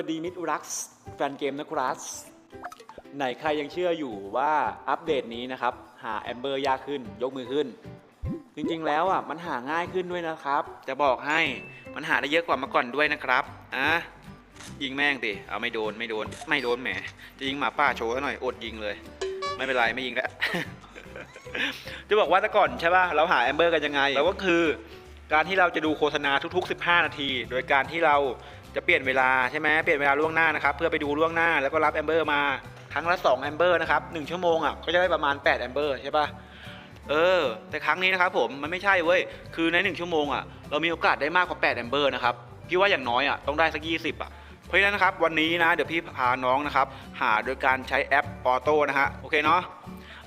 ัสดีมิตรรักแฟนเกมนะครับไหนใครยังเชื่ออยู่ว่าอัปเดตนี้นะครับ หาแอมเบอร์ยากขึ้นยกมือขึ้น จริงๆแล้วอะมันหาง่ายขึ้นด้วยนะครับ จะบอกให้มันหาได้เยอะกว่าเมื่อก่อนด้วยนะครับอะยิงแม่งดิเอาไม่โดนไม่โดน ไม่โดนแหมจะยิงหมาป้าโชว์ซะหน่อยอดยิงเลย ไม่เป็นไรไม่ยิงแล้วจะบอกว่าแต่ก่อนใช่ป่ะเราหาแอมเบอร์กันยังไงเราก็คือ การที่เราจะดูโฆษณาทุก ๆ 15 นาที โดยการที่เรา จะเปลี่ยนเวลาใช่ไหมเปลี่ยนเวลาล่วงหน้านะครับเพื่อไปดูล่วงหน้าแล้วก็รับแอมเบอร์มาครั้งละ2แอมเบอร์นะครับ1ชั่วโมงอะก็จะได้ประมาณ8แอมเบอร์ใช่ป่ะเออ แต่ครั้งนี้นะครับผมมันไม่ใช่เว้ยคือใน 1 ชั่วโมงอะเรามีโอกาสได้มากกว่า8แอมเบอร์นะครับพี่ว่าอย่างน้อยอะต้องได้สัก20อะเพราะฉะนั้นนะครับวันนี้นะเดี๋ยวพี่พาน้องนะครับหาโดยการใช้แอปออโต้นะฮะโอเคเนาะ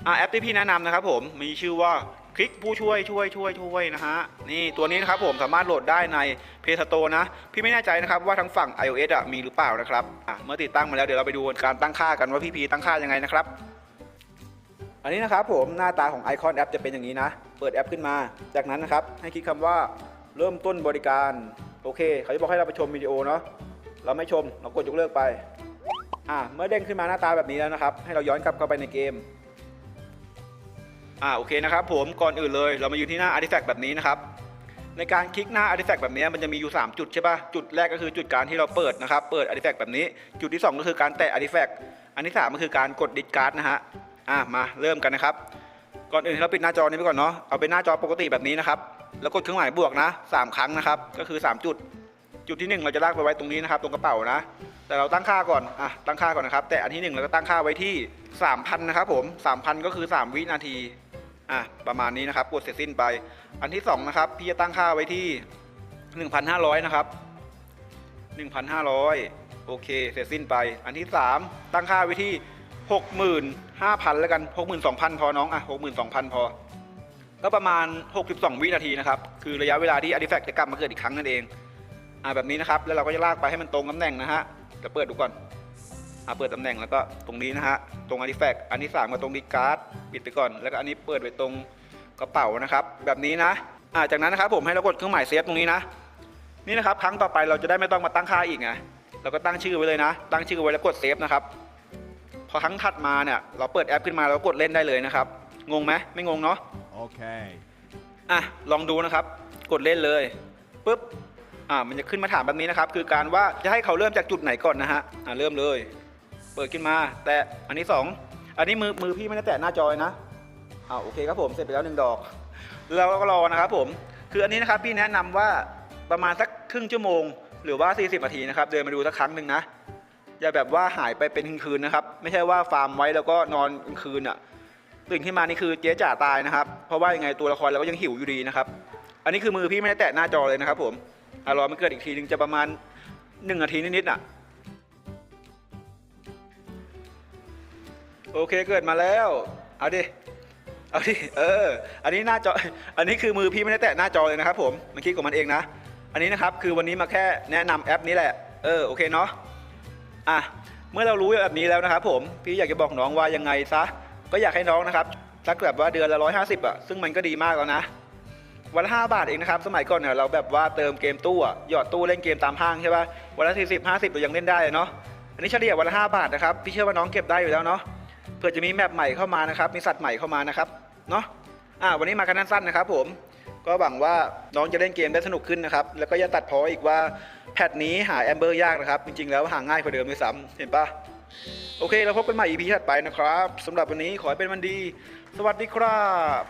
อะแอปที่พี่แนะนำนะครับผมมีชื่อว่า คลิกผู้ช่วยช่วยช่วยช่วยนะฮะนี่ตัวนี้นะครับผมสามารถโหลดได้ใน Play Store นะ พี่ไม่แน่ใจนะครับว่าทั้งฝั่ง iOS อะมีหรือเปล่านะครับเมื่อติดตั้งมาแล้วเดี๋ยวเราไปดูการตั้งค่ากันว่าพี่พีตั้งค่ายังไงนะครับอันนี้นะครับผมหน้าตาของไอคอนแอปจะเป็นอย่างนี้นะ เปิดแอปขึ้นมา จากนั้นนะครับให้คลิกคำว่าเริ่มต้นบริการโอเค เขาจะบอกให้เราไปชมวิดีโอเนาะเราไม่ชมเรากดยกเลิกไปอ่าเมื่อเด้งขึ้นมาหน้าตาแบบนี้แล้วนะครับ ให้เราย้อนกลับเข้าไปในเกม อ่าโอเคนะครับผมก่อนอื่นเลยเรามาอยู่ที่หน้า Artifact แบบนี้นะครับ ในการคลิกหน้า Artifact แบบนี้มันจะมีอยู่ 3 จุดใช่ปะจุดแรกก็คือจุดการที่เราเปิดนะครับ เปิด Artifact แบบนี้ จุดที่ 2 ก็คือการแตะ Artifact อันที่3ก็คือการกด discard นะฮะอะมาเริ่มกันนะครับ ก่อนอื่นเราปิดหน้าจอนี้ไปก่อนเนาะเอาเป็นหน้าจอปกติแบบนี้นะครับแล้วกดเครื่องหมายบวกนะสามครั้งนะครับ ก็คือ 3 จุด จุดที่ 1 เราจะลากไปไว้ตรงนี้นะครับ ตรงกระเป๋านะ แต่เราตั้งค่าก่อน อะ ตั้งค่าก่อนนะครับ แต่อันที่ 1 เราก็ตั้งค่าไว้ที่ 3,000 นะครับผม 3,000 ก็คือ 3 วินาที อะประมาณนี้นะครับกดเสร็จสิ้นไป อันที่2นะครับพี่จะตั้งค่าไว้ที่ 1,500 นะครับ 1,500 โอเค เสร็จสิ้นไป อันที่ 3 ตั้งค่าไว้ที่ 65,000 แล้วกัน 62,000 พอน้องอะ62,000 พอ ก็ประมาณ 62 วินาทีนะครับ คือระยะเวลาที่ Artifact จะกลับมาเกิดอีกครั้งนั่นเองอ่าแบบนี้นะครับ แล้วเราก็จะลากไปให้มันตรงตำแหน่งนะฮะเดี๋ยวเปิดดูก่อน อ่าเปิดตำแหน่งแล้วก็ตรงนี้นะฮะตรง Artifact อันที่3ก็ตรงดีการ์ดปิดไปก่อน แล้วก็อันนี้เปิดไว้ตรงกระเป๋านะครับ แบบนี้นะอ่าจากนั้นนะครับผมให้เรากดเครื่องหมายเซฟตรงนี้นะ นี่นะครับครั้งต่อไปเราจะได้ไม่ต้องมาตั้งค่าอีกไงเราก็ตั้งชื่อไว้เลยนะ ตั้งชื่อไว้แล้วกดเซฟนะครับพอครั้งถัดมาเนี่ยเราเปิดแอปขึ้นมาเราก็กดเล่นได้เลยนะครับงงไหมไม่งงเนาะ Okay. อะลองดูนะครับ กดเล่นเลยปุ๊บอ่ามันจะขึ้นมาถามแบบนี้นะครับ คือการว่าจะให้เขาเริ่มจากจุดไหนก่อนนะฮะอ่าเริ่มเลย เปิดขึ้นมา แต่อันนี้สองอันนี้มือมือพี่ไม่ได้แตะหน้าจอยนะอ่าโอเคครับผมเสร็จไปแล้วหนึ่งดอกแล้วก็รอนะครับผมคืออันนี้นะครับพี่แนะนำว่าประมาณสักครึ่งชั่วโมง หรือว่า 40นาทีนะครับเดินมาดูสักครั้งหนึ่งนะอย่าแบบว่าหายไปเป็นคืนนะครับ ไม่ใช่ว่าฟาร์มไว้แล้วก็นอนคืนอะตื่นขึ้นมานี่คือเจ๊จ่าตายนะครับ เพราะว่ายังไงตัวละครเราก็ยังหิวอยู่ดีนะครับ อันนี้คือมือพี่ไม่ได้แตะหน้าจอเลยนะครับผมอรอมันเกิดอีกทีนึงจะประมาณหนึ่งนาทีนิดๆอะ โอเคเกิดมาแล้ว เอาดิ เอาดิ เออ อันนี้หน้าจอ อันนี้คือมือพี่ไม่ได้แตะหน้าจอเลยนะครับผม มันคิดของมันเองนะ อันนี้นะครับคือวันนี้มาแค่แนะนำแอปนี้แหละ เออ โอเคเนาะ อะ เมื่อเรารู้แบบนี้แล้วนะครับผม พี่อยากจะบอกน้องว่ายังไงซะ ก็อยากให้น้องนะครับสักแบบว่าเดือนละร้อยห้าสิบอะ ซึ่งมันก็ดีมากแล้วนะ วันละห้าบาทเองนะครับ สมัยก่อนเนี่ยเราแบบว่าเติมเกมตู้อะหยอดตู้เล่นเกมตามห้างใช่ป่ะ วันละสี่สิบห้าสิบเรายังเล่นได้เนาะ อันนี้เฉลี่ยวันละห้าบาทนะครับ พี่เชื่อว่าน้องเก็บได้อยู่แล้วเนาะ ผื่อจะมีแมปใหม่เข้ามานะครับ มีสัตว์ใหม่เข้ามานะครับ เนาะอ่าวันนี้มากันสั้นๆนะครับผม ก็หวังว่าน้องจะเล่นเกมได้สนุกขึ้นนะครับ แล้วก็อย่าตัดพ้ออีกว่าแพทนี้หาแอมเบอร์ยากนะครับ จริงๆ แล้วหาง่ายกว่าเดิมด้วยซ้ำเห็นปะโอเคเราพบกันใหม่ EP ถัดไปนะครับสำหรับวันนี้ขอให้เป็นวันดี สวัสดีครับ